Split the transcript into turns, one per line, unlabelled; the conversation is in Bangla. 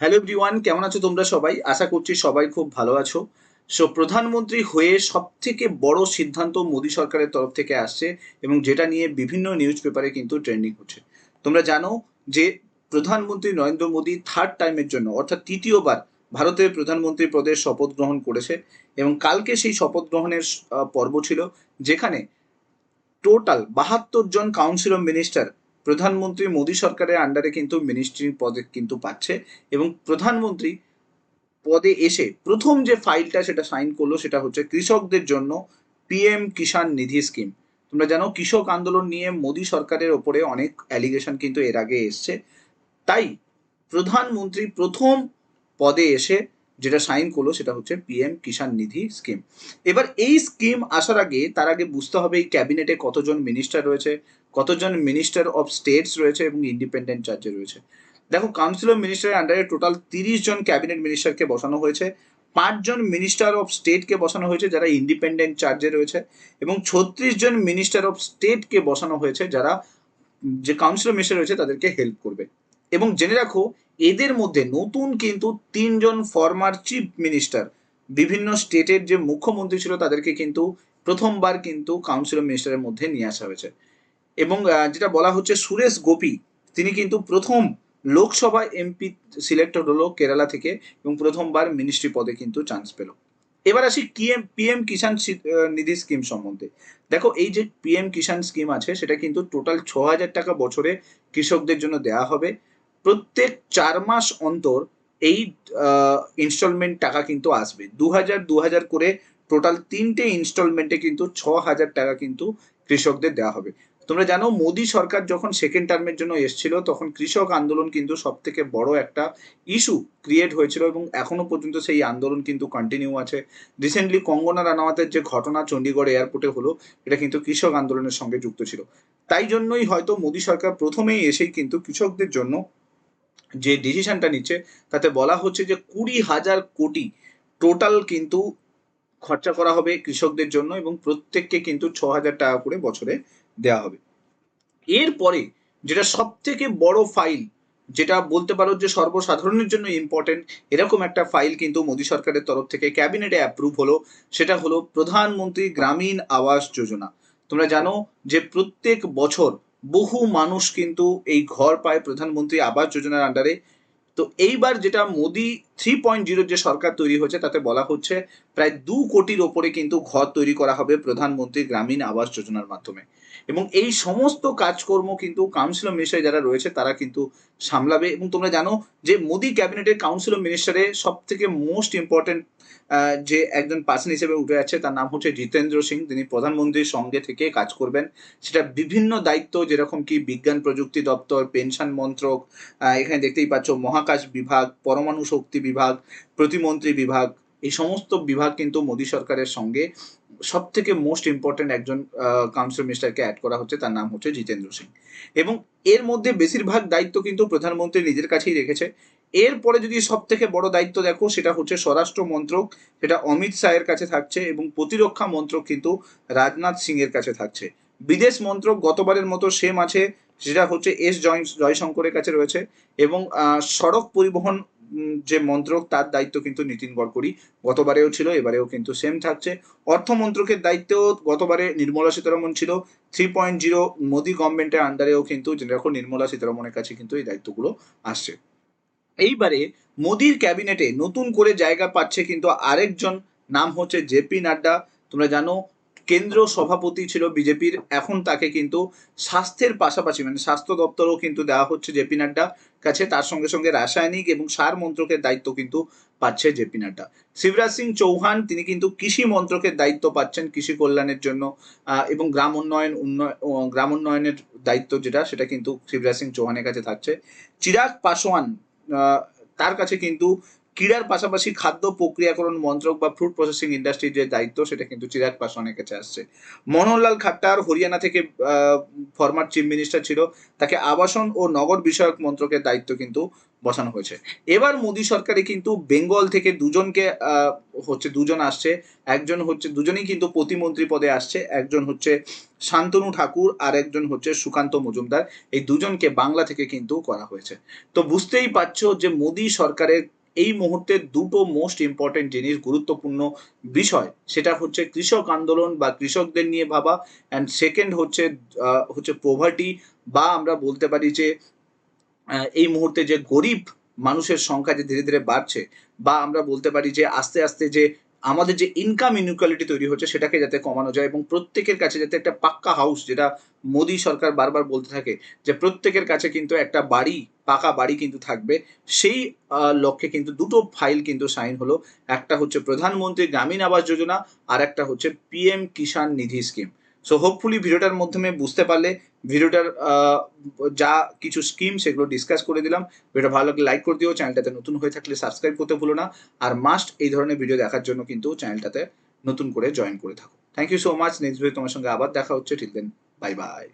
হ্যালো এভরিওয়ান কেমন আছো তোমরা সবাই? আশা করছি সবাই খুব ভালো আছো। সো প্রধানমন্ত্রী হয়ে সব থেকে বড় সিদ্ধান্ত মোদী সরকারের তরফ থেকে আসছে এবং যেটা নিয়ে বিভিন্ন নিউজ পেপারে কিন্তু ট্রেন্ডিং হচ্ছে। তোমরা জানো যে প্রধানমন্ত্রী নরেন্দ্র মোদী থার্ড টাইমের জন্য, অর্থাৎ তৃতীয়বার ভারতের প্রধানমন্ত্রী পদে শপথ গ্রহণ করেছে এবং কালকে সেই শপথ গ্রহণের পর্ব ছিল যেখানে টোটাল বাহাত্তর জন কাউন্সিল অফ মিনিস্টার প্রধানমন্ত্রী মোদী সরকারের আন্ডারে কিন্তু মিনিস্ট্রি পদে কিন্তু পাচ্ছে এবং প্রধানমন্ত্রী পদে এসে প্রথম যে ফাইলটা সেটা সাইন করল সেটা হচ্ছে কৃষকদের জন্য পিএম কিষাণ নিধি স্কিম তোমরা জানো কৃষক আন্দোলন নিয়ে মোদী সরকারের ওপরে অনেক অ্যালিগেশন কিন্তু এর আগে এসছে। তাই প্রধানমন্ত্রী প্রথম পদে এসে যেটা সাইন করল সেটা হচ্ছে পিএম কিষাণ নিধি স্কিম এবার এই স্কিম আসার আগে তার আগে বুঝতে হবে এই ক্যাবিনেটে কতজন মিনিস্টার রয়েছে কতজন মিনিস্টার অফ স্টেটস রয়েছে এবং ইন্ডিপেন্ডেন্ট চার্জে রয়েছে। দেখো কাউন্সিল অফ মিনিস্টারের আন্ডারে টোটাল তিরিশ জন ক্যাবিনেট মিনিস্টারকে বসানো হয়েছে পাঁচজন মিনিস্টার অফ স্টেটকে বসানো হয়েছে যারা ইন্ডিপেন্ডেন্ট চার্জে রয়েছে এবং ছত্রিশ জন মিনিস্টার অফ স্টেটকে বসানো হয়েছে যারা যে কাউন্সিল মিনিস্টার রয়েছে তাদেরকে হেল্প করবে। এবং জেনে রাখো, এদের মধ্যে নতুন কিন্তু তিনজন ফর্মার চিফ মিনিস্টার বিভিন্ন স্টেটের যে মুখ্যমন্ত্রী ছিল তাদেরকে কিন্তু প্রথমবার কিন্তু কাউন্সিল মিনিস্টারের মধ্যে নিয়ে আসা হয়েছে। এবং যেটা বলা হচ্ছে সুরেশ গোপী, তিনি কিন্তু প্রথম লোকসভা এমপি সিলেক্ট হলো কেরালা থেকে এবং প্রথমবার মিনিস্ট্রি পদে কিন্তু চান্স পেল। এবার আসি কিএম পিএম কিষাণ নিধি স্কিম সম্বন্ধে। দেখো, এই যে পিএম কিষাণ স্কিম আছে, সেটা কিন্তু টোটাল ছ হাজার টাকা বছরে কৃষকদের জন্য দেওয়া হবে। প্রত্যেক চার মাস অন্তর এই ইনস্টলমেন্ট টাকা কিন্তু আসবে। দু হাজার দু হাজার করে টোটাল তিনটে ইনস্টলমেন্টে কিন্তু ছ হাজার টাকা কিন্তু কৃষকদের দেওয়া হবে। তোমরা জানো, মোদী সরকার যখন সেকেন্ড টার্মের জন্য এসেছিল, তখন কৃষক আন্দোলন কিন্তু সব থেকে বড় একটা ইস্যু ক্রিয়েট হয়েছিল এবং এখনও পর্যন্ত সেই আন্দোলন কিন্তু কন্টিনিউ আছে। রিসেন্টলি কঙ্গনা রানাওয়াতের যে ঘটনা চণ্ডীগড় এয়ারপোর্টে হলো, এটা কিন্তু কৃষক আন্দোলনের সঙ্গে যুক্ত ছিল। তাই জন্যই হয়তো মোদী সরকার প্রথমেই এসেই কিন্তু কৃষকদের জন্য যে ডিসিশনটা নিচ্ছে, তাতে বলা হচ্ছে যে কুড়ি হাজার কোটি টোটাল কিন্তু খরচা করা হবে কৃষকদের জন্য এবং প্রত্যেককে কিন্তু ছ হাজার টাকা করে বছরে দেওয়া হবে। এরপরে যেটা সব থেকে বড় ফাইল যেটা বলতে পারো যে সর্বসাধারণের জন্য ইম্পর্টেন্ট এরকম একটা ফাইল কিন্তু মোদী সরকারের তরফ থেকে ক্যাবিনেটে অ্যাপ্রুভ হলো। সেটা হলো প্রধানমন্ত্রী গ্রামীণ আবাস যোজনা। তোমরা জানো যে প্রত্যেক বছর বহু মানুষ কিন্তু এই ঘর পায় প্রধানমন্ত্রী আবাস যোজনার আন্ডারে তো এইবার যেটা মোদি থ্রি পয়েন্ট জিরোর যে সরকার তৈরি হয়েছে, তাতে বলা হচ্ছে প্রায় দু কোটির ওপরে কিন্তু ঘর তৈরি করা হবে প্রধানমন্ত্রী গ্রামীণ আবাস যোজনার মাধ্যমে। এবং এই সমস্ত কাজকর্ম কিন্তু কাউন্সিল অফ মিনিস্টার যারা রয়েছে, তারা কিন্তু সামলাবে। এবং তোমরা জানো যে মোদি ক্যাবিনেটের কাউন্সিল অফ মিনিস্টারে সব থেকে মোস্ট ইম্পর্টেন্ট যে একজন পার্সন হিসেবে উঠে আছে তার নাম হচ্ছে জিতেন্দ্র সিং। তিনি প্রধানমন্ত্রীর সঙ্গে থেকে কাজ করবেন। সেটা বিভিন্ন দায়িত্ব, যেরকম কি বিজ্ঞান প্রযুক্তি দপ্তর, পেনশন মন্ত্রক এখানে দেখতেই পাচ্ছ মহাকাশ বিভাগ, পরমাণু শক্তি বিভাগ, প্রতিমন্ত্রী বিভাগ, এই সমস্ত বিভাগ কিন্তু মোদী সরকারের সঙ্গে সব থেকে মোস্ট ইম্পর্টেন্ট একজন কাউন্সিল মিনিস্টারকে অ্যাড করা হচ্ছে, তার নাম হচ্ছে জিতেন্দ্র সিং। এবং এর মধ্যে বেশিরভাগ দায়িত্ব কিন্তু প্রধানমন্ত্রী নিজের কাছেই রেখেছে। এরপরে যদি সব থেকে বড় দায়িত্ব দেখো, সেটা হচ্ছে স্বরাষ্ট্র মন্ত্রক, সেটা অমিত শাহের কাছে থাকছে এবং প্রতিরক্ষা মন্ত্রক কিন্তু রাজনাথ সিং এর কাছে থাকছে। বিদেশ মন্ত্রক গতবারের মতো সেম আছে সেটা হচ্ছে এস জয়, জয়শঙ্করের কাছে রয়েছে এবং সড়ক পরিবহন যে মন্ত্রক, তার দায়িত্ব কিন্তু নীতিন গডকরি। গতবারেও ছিল, এবারেও কিন্তু সেম থাকছে। অর্থ মন্ত্রকের দায়িত্ব গতবারে নির্মলা সীতারমন ছিল। থ্রি পয়েন্ট জিরো মোদি গভর্নমেন্টের আন্ডারেও কিন্তু যেরকম নির্মলা সীতারমনের কাছে কিন্তু এই দায়িত্বগুলো আসছে। এইবারে মোদির ক্যাবিনেটে নতুন করে জায়গা পাচ্ছে কিন্তু আরেকজন, নাম হচ্ছে জেপি নাড্ডা। তোমরা জানো কেন্দ্র সভাপতি ছিল বিজেপির। এখন তাকে কিন্তু স্বাস্থ্যের পাশাপাশি মানে স্বাস্থ্য দপ্তরও কিন্তু দেওয়া হচ্ছে জেপি নাড্ডা কাছে। তার সঙ্গে সঙ্গে রাসায়নিক এবং সার মন্ত্রকের দায়িত্ব কিন্তু পাচ্ছে জেপি নাড্ডা। শিবরাজ সিং চৌহান, তিনি কিন্তু কৃষি মন্ত্রকের দায়িত্ব পাচ্ছেন কৃষি কল্যাণের জন্য এবং গ্রাম উন্নয়ন উন্নয়ন গ্রাম উন্নয়নের দায়িত্ব যেটা, সেটা কিন্তু শিবরাজ সিং চৌহানের কাছে থাকছে। চিরাগ পাসওয়ান তার কাছে কিন্তু ক্রীড়ার পাশাপাশি খাদ্য প্রক্রিয়াকরণ মন্ত্রক বা ফ্রুট প্রসেসিং ইন্ডাস্ট্রির যে দায়িত্ব, সেটা কিন্তু চিরাগ পাসওয়ানের কাছে আসছে। মনোহরলাল খাট্টার হরিয়ানা থেকে ফরমার চিফ মিনিস্টার ছিল, তাকে আবাসন ও নগর বিষয়ক মন্ত্রকের দায়িত্ব কিন্তু বসানো হয়েছে। এবার মোদী সরকারে কিন্তু বেঙ্গল থেকে দুজনকে হচ্ছে দুজন আসছে। একজন হচ্ছে, দুজনেই কিন্তু প্রতিমন্ত্রী পদে আসছে। একজন হচ্ছে শান্তনু ঠাকুর আর একজন হচ্ছে সুকান্ত মজুমদার। এই দুজনকে বাংলা থেকে কিন্তু করা হয়েছে। তো বুঝতেই পারছ যে মোদী সরকারের এই মুহূর্তে দুটো মোস্ট ইম্পর্টেন্ট জিনিস গুরুত্বপূর্ণ বিষয়। সেটা হচ্ছে কৃষক আন্দোলন বা কৃষকদের নিয়ে ভাবা অ্যান্ড সেকেন্ড হচ্ছে হচ্ছে পোভার্টি বা আমরা বলতে পারি যে এই মুহূর্তে যে গরিব মানুষের সংখ্যা যে ধীরে ধীরে বাড়ছে বা আমরা বলতে পারি যে আস্তে আস্তে যে আমাদের যে ইনকাম ইনইকুয়ালিটি তৈরি হচ্ছে সেটাকে যাতে কমানো যায় এবং প্রত্যেকের কাছে যাতে একটা পাক্কা হাউস যেটা মোদী সরকার বারবার বলতে থাকে যে প্রত্যেকের কাছে কিন্তু একটা বাড়ি, পাকা বাড়ি কিন্তু থাকবে। সেই লক্ষ্যে কিন্তু দুটো ফাইল কিন্তু সাইন হলো। একটা হচ্ছে প্রধানমন্ত্রী গ্রামীণ আবাস যোজনা আর একটা হচ্ছে PM Kisan Nidhi scheme so hopefully ভিডিওটার মাধ্যমে বুঝতে পারলে ভিডিওটার যা কিছু স্কিম সেগুলো ডিসকাস করে দিলাম। ভিডিও ভালো লাগলে লাইক করে দিও। চ্যানেলটাতে নতুন হয়ে থাকলে সাবস্ক্রাইব করতে ভুলো না। আর মাস্ট এই ধরনের ভিডিও দেখার জন্য কিন্তু চ্যানেলটাতে নতুন করে জয়েন করে থাকো। Thank you so much next video তোমার সঙ্গে আবার দেখা হচ্ছে। ঠিক দেন বাই বাই